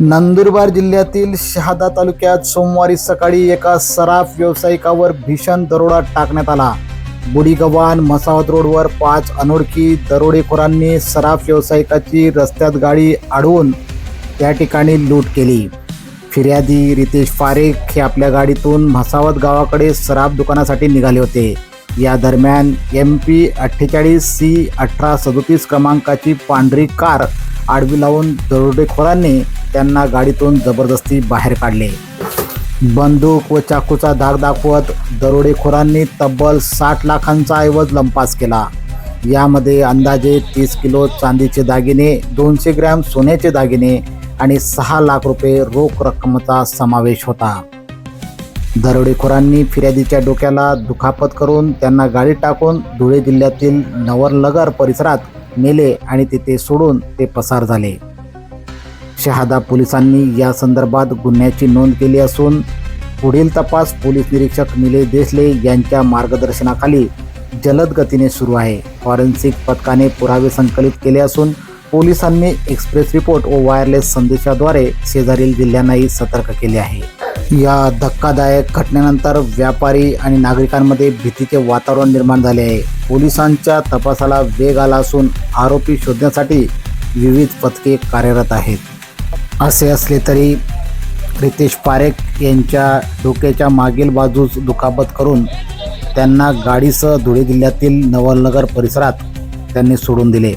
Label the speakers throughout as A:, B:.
A: नंदुरबार जिल्ह्यातील शहादा तालुक्यात सोमवारी सकाळी एका सराफ व्यावसायिकावर भीषण दरोडा टाकण्यात आला. बुडीगव्हाण मसावत रोडवर पाच अनोळखी दरोडेखोरांनी सराफ व्यावसायिकाची रस्त्यात गाडी अडवून त्या ठिकाणी लूट केली. फिर्यादी रितेश पारेख हे आपल्या गाडीतून म्हसावत गावाकडे सराफ दुकानासाठी निघाले होते. या दरम्यान एम पी अठ्ठेचाळीस सी अठरा सदोतीस क्रमांकाची पांढरी कार आडवी लावून दरोडेखोरांनी त्यांना गाडीतून जबरदस्ती बाहेर काढले. बंदूक व चाकूचा धाक दाखवत दरोडेखोरांनी तब्बल साठ लाखांचा ऐवज लंपास केला. यामध्ये अंदाजे तीस किलो चांदीचे दागिने दोनशे ग्रॅम सोन्याचे दागिने आणि सहा लाख रुपये रोख रक्कमचा समावेश होता. दरोडेखोरांनी फिर्यादीच्या डोक्याला दुखापत करून त्यांना गाडीत टाकून धुळे जिल्ह्यातील नवरनगर परिसरात नेले आणि तिथे सोडून ते पसार झाले. शहादा पोलिसांनी या संदर्भात गुन्ह्याची नोंद केली असून पुढील तपास पोलीस निरीक्षक निलेश देसले यांच्या मार्गदर्शनाखाली जलद गतीने सुरू आहे. फॉरेन्सिक पथकाने पुरावे संकलित केले असून पोलिसांनी एक्सप्रेस रिपोर्ट व वायरलेस संदेशाद्वारे शेजारील जिल्ह्यांनाही सतर्क केले आहे. या धक्कादायक घटनेनंतर व्यापारी आणि नागरिकांमध्ये भीतीचे वातावरण निर्माण झाले आहे. पोलिसांच्या तपासाला वेग आला असून आरोपी शोधण्यासाठी विविध पथके कार्यरत आहेत. असे असले तरी रितेश पारेख यांच्या डोक्याच्या मागील बाजूस दुखापत करून त्यांना गाडीसह धुळे जिल्ह्यातील नवलनगर परिसरात त्यांनी सोडून दिले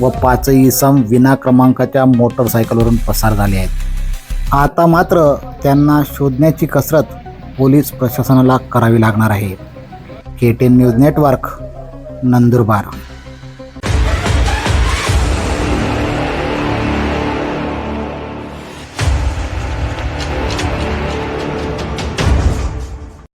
A: व पाचही इसम विना क्रमांकाच्या मोटरसायकलवरून पसार झाले आहेत. आता मात्र त्यांना शोधण्याची कसरत पोलीस प्रशासनाला करावी लागणार आहे. K ten news network Nandurbar.